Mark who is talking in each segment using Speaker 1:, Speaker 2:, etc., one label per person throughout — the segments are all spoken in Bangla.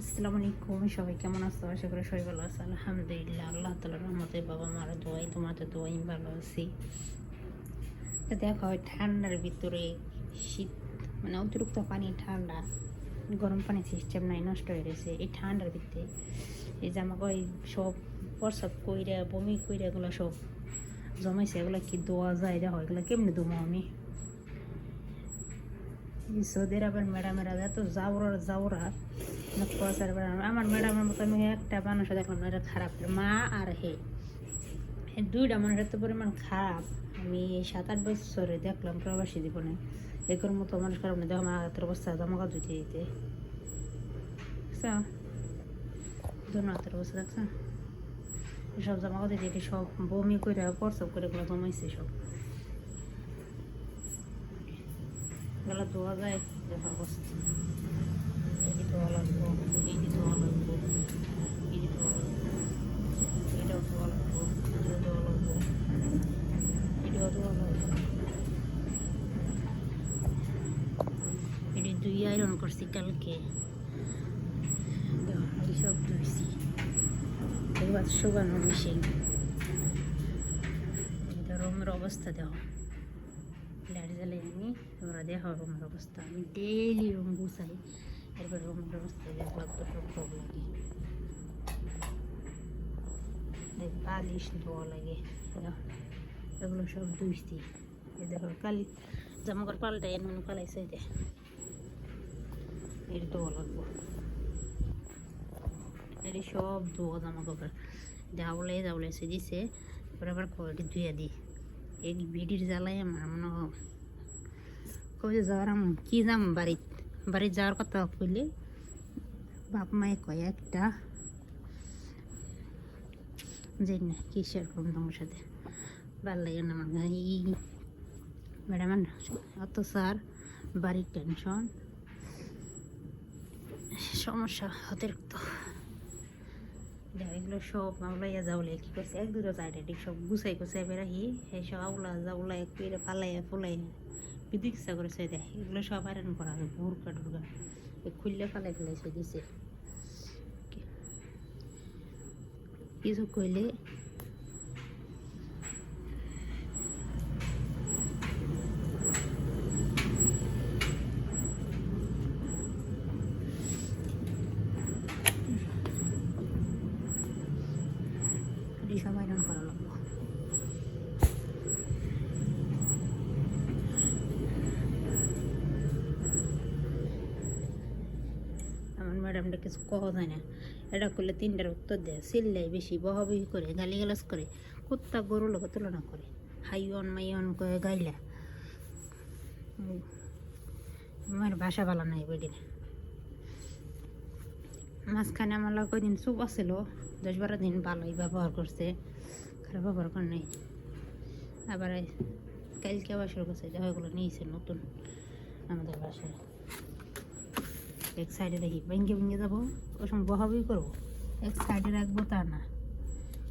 Speaker 1: আসসালামু আলাইকুম, সবাই কেমন আছো? আশা করি সবাই ভালো আছে। আলহামদুলিল্লাহ, আল্লাহ তালার রহমতে বাবা মার দোয়াই তোমাদের দোয়াই ভালো আছি। তো দেখো ঠান্ডার ভিতরে শীত মানে অতিরিক্ত পানি, ঠান্ডা, গরম পানি সিস্টেম নাই, নষ্ট হয়ে গেছে। এই ঠান্ডার ভিতরে, এই যে আমাকে ওই সব প্রসাব কইরা, বমি কইরা এগুলো সব জমাইছে, এগুলো কি দোয়া যায়? দেখো, এগুলো কেমনি দমো আমি? সৌদি আরবের ম্যাডামেরা এত জাউরা জাউরা আমার ম্যাডামের মতো আমি একটা মানুষ দেখলাম না এটা খারাপ মা আর হে দুইটা মানুষ এত পরিমাণ খারাপ আমি সাত আট বছরে দেখলাম প্রবাসী জীবনে এগুলোর মতো মানুষ খারাপ না দেখো আমার হাতের অবস্থা জামা কাপড় ধুতে দিতে ধন্য হাতের অবস্থা দেখছ সব জামা কাপড় দিতে সব বমি করে প্রসব করে এগুলো জমাইছে সব এগুলো ধোয়া যায় দেখা অবস্থা এই ধোয়া লাগবো এই ধোয়া লাগবো এই ধোয়া লাগবো এটাও ধোয়া লাগবো এটাও ধোয়া লাগবো এটাও ধোয়া লাগবো এটি দুই আয়রন করছি কালকে। সব ধুইছি এবার শুকানো মেশিন রুমের অবস্থা দেওয়া লাইট জ্বালাই আমি তোমরা দেখো রুমের অবস্থা। আমি ডেইলি রুম গুছাই। এরপর রুমের অবস্থা তো সব লাগে। বালিশ ধোয়া লাগে। দেখো, এগুলো সব ধুইছি। দেখো কাল জামা কাপড় পাল্টাই এমন পালাইছে যে। এর ধোয়া লাগবো। এটি সব ধোয়া জামা কাপড়। যাওলে যাওলে সে দিছে। এবার আবার কয়টি ধুয়ে দিই এই ভিডির জ্বালাই আমার মনে কবে যাওয়ার কি যাম বাড়িত বাড়িত যাওয়ার কথা কইলে বাপ মায়ে কয় একটা, যে না, কি শেয়ার করব তোমার সাথে? ভালো লাগে না আমার ম্যাডাম, অত স্যার, বাড়ির টেনশন। সমস্যা অতিরিক্ত এগুলো সব আউলাইয়া যাওলে কি করছে? এক দুটো চারটে ঠিক সব গুছাই গুছাই বেড়াহি এই সব আউলা যাউলাই পেরে পালাইয়া ফুলাই বিদ্যুৎ ইচ্ছা করেছে দেয়। এগুলো সব আয়রন করা হবে ভুরকা টুরকা খুললে পালাই ফেলাইছে দিছে। কিছু কইলে এটি সব আয়রন করা লাগবো আমার কিছু কহ যায় না। এটা করলে তিনটার উত্তর দেয়। চিল্লাই বেশি বহাবহি করে, গালিগালাজ করে, কুত্তা গরু লোক তুলনা করে। হাইয়ন মাইয়ন করে গাইলা। আমার ভাষা ভালো নাই বেডিনে মাঝখানে আমার লগে কদিন চুপ আছিল, দশ বারো দিন ভালোই ব্যবহার করছে, খারাপ ব্যবহার করে নাই। আবার কালকে আবার শুরু করছে, যা এগুলো নিয়েছে নতুন আমাদের বাসায়। এক সাইডে রাখি ভেঙে ভেঙে যাব সময় বহাবই করব। এক সাইডে রাখব তা না।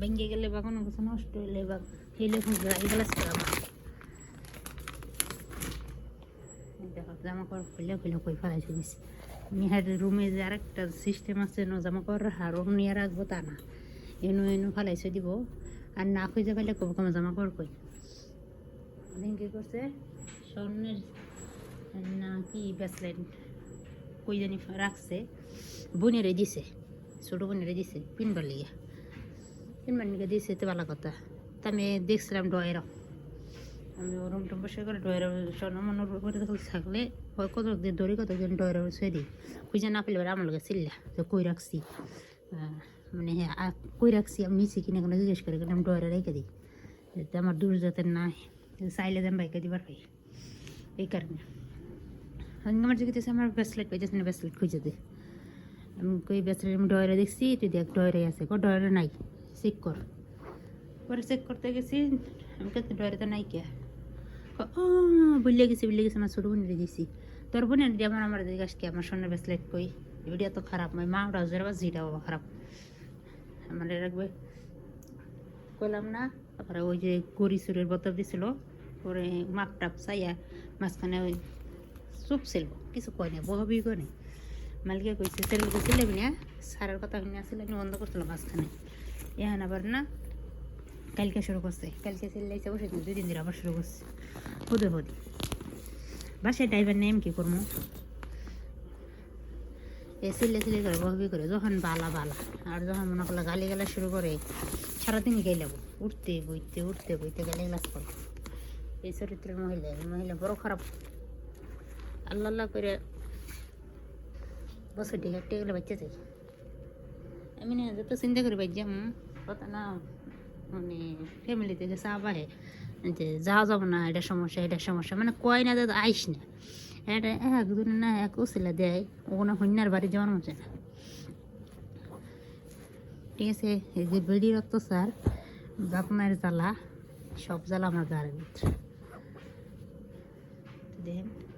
Speaker 1: ভেঙে গেলে বা কোনো কিছু নষ্ট হইলে বা হেলে খুঁজবে এগুলো দেখো জামা কাপড় খুলে খুলে কই ফেলাইছে দিছি নিহার রুমে যে আরেকটা সিস্টেম আছে ন জামা কাপড় রুম নিয়ে রাখব তা না। এনু এনু ফেলাইছে দিব, আর না খুঁজে পাইলে কব কমে জামা কাপড় কই। কি করছে স্বর্ণের না কি ব্যাসলেট কই জানি রাখছে। বোনেরে দিছে, ছোটো বোনেরে দিছে, পিনবার লিগে। পিনবার লিগে দিছে তো ভালো কথা। তা আমি দেখছিলাম ডয়ের আমি ওরম টম বসে করে ডয়ের উপরে দেখলে থাকলে হয় কত দিন ধরে কত দিন ডয়ের ছুঁয়ে দিই। খুঁজে না পেলে আমার লগে চিল্লা, যে কই রাখছি। মানে হ্যাঁ কই রাখছি আমি নিচে কিনে কোনো জিজ্ঞেস করে আমি ডয়ের রেখে দিই। আমার দূর যাতে নাই, চাইলে দেন বাইকে দিবার পাই এই কারণে। আমি আমার জিজ্ঞেস আমার ব্রেসলেট পেয়েছে না ব্রেসলেট খুঁজে দে। আমি কই ব্রেসলেট আমি ডয়রে দেখছি, তুই দেখ ডয়রে আছে। কো ডয়রে নাই চেক কর। পরে চেক করতে গেছি, আমি কিন্তু ডয়রে তো নাই কে? ক- ও বুঝলে গেছি বুঝলে গেছি, আমার ছোটো বোনের দিছি। তোর বোনের দিয়ে আমার আমার দিকে আসকে, আমার সোনার ব্রেসলেট কই? ভিডিও তো খারাপ নয় মা ওটা জোর জিটা বাবা খারাপ। আমার রাখবে কইলাম না, তারপরে ওই যে গড়ি চুরের বোতল দিছিল পরে মাপ টাপ চাইয়া মাঝখানে ওই চুপ ছিল কিছু কয় না বহবি কয় নাই। মালিকে কইছে ছেলেকে ছেলেবি না সারের কথা শুনে আসলে আমি বন্ধ করছিলাম মাঝখানে এখন আবার না, কালকে শুরু করছে। কালকে ছেলে বসে দুই দিন আবার শুরু করছে। হুদে হুদি। বাসায় ড্রাইভার নেম কি করব? এ সিলে সিলে করে, বহবি করে, যখন বালা বালা, আর যখন মনে করল গালি গালা শুরু করে সারাদিন গেলাম উঠতে বইতে উঠতে বইতে গালি গালাস করে। এই চরিত্রের মহিলা মহিলা বড় খারাপ। আল্লাহ করে বছর একটা গেলে বাচ্চা চাই আমি না যত চিন্তা করি বাজ্যাম কত না মানে ফ্যামিলি থেকে চাপ আহে যে যাওয়া যাব না এটা সমস্যা এটা সমস্যা মানে কয় না দাদা আইস না এটা একদিন না এক উচিলা দেয় ওখানে হন্যার বাড়ি যাওয়ার মতো না ঠিক আছে এই যে বেড়ি রক্ত স্যার বাপ মায়ের জ্বালা সব জ্বালা আমার গাড়ির ভিতরে তো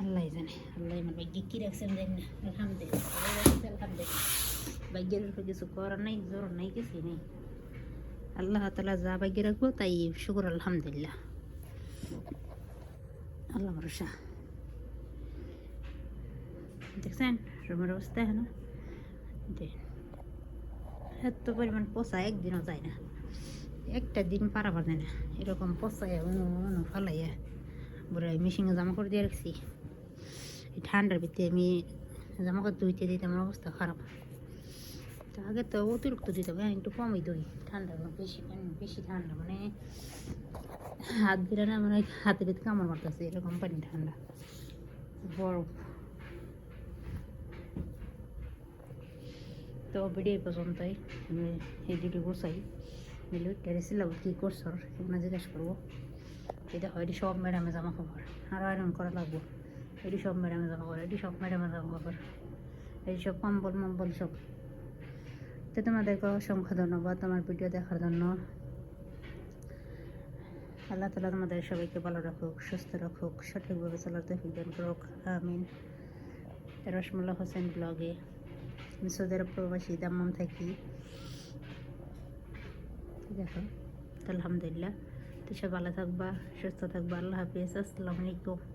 Speaker 1: আল্লাহ জানে আল্লাহ আমার ভাগ্যে কি রাখছেন জানি না। আলহামদুলিল্লাহ রাখছে, আলহামদুলিল্লাহ। ভাগ্যের কিছু করার নাই জোর নাই কিছু নেই। আল্লাহ তালা যা ভাগ্যে রাখব তাই শুকুর আলহামদুলিল্লাহ। আল্লাহ ভরসা। দেখছেন? রুমের অবস্থা এখন? এত পরিমাণ পোষা একদিনও যায় না। একটা দিন পারাবার যায় না। এরকম পোষায় অনু অনু ফালাইয়া বলে মেশিনে জামা করে দিয়ে রাখছি। ঠান্ডার ভিতরে আমি জামা কাপড় ধুইতে দিতে আমার অবস্থা খারাপ তো আগে তো অতিরিক্ত দিতে হবে একটু কমই দই। ঠান্ডা বেশি বেশি ঠান্ডা মানে হাত দিলে না মানে হাতে ভিতরে কামড় মারতেছে এরকম পানি ঠান্ডা বরফ তো ভিডিও পর্যন্তই আমি এই ভিডিও গোছাই মিলে টেরেছিলাম কী করছ এগুলো জিজ্ঞেস করব এটা হয়তো সব ম্যাডামে জামা কাপড় আরও আয়রন করা লাগবো। এটি সব ম্যাডামে জামা কাপড় এটি সব ম্যাডামে জামা কাপড় এই সব কম্বল মম্বল সব। তো তোমাদেরকে অসংখ্য ধন্যবাদ তোমার ভিডিও দেখার জন্য। আল্লাহ তালা তোমাদের সবাইকে ভালো রাখুক, সুস্থ রাখুক, সঠিকভাবে চলার তৌফিক করুক। আমিন। রসমুল্লা হোসেন ব্লগে আমি সৌদি আরব প্রবাসী, দাম্মাম থাকি। দেখো, আলহামদুলিল্লাহ। তো সব ভালো থাকবা, সুস্থ থাকবা। আল্লাহ হাফিজ, আসসালামু আলাইকুম।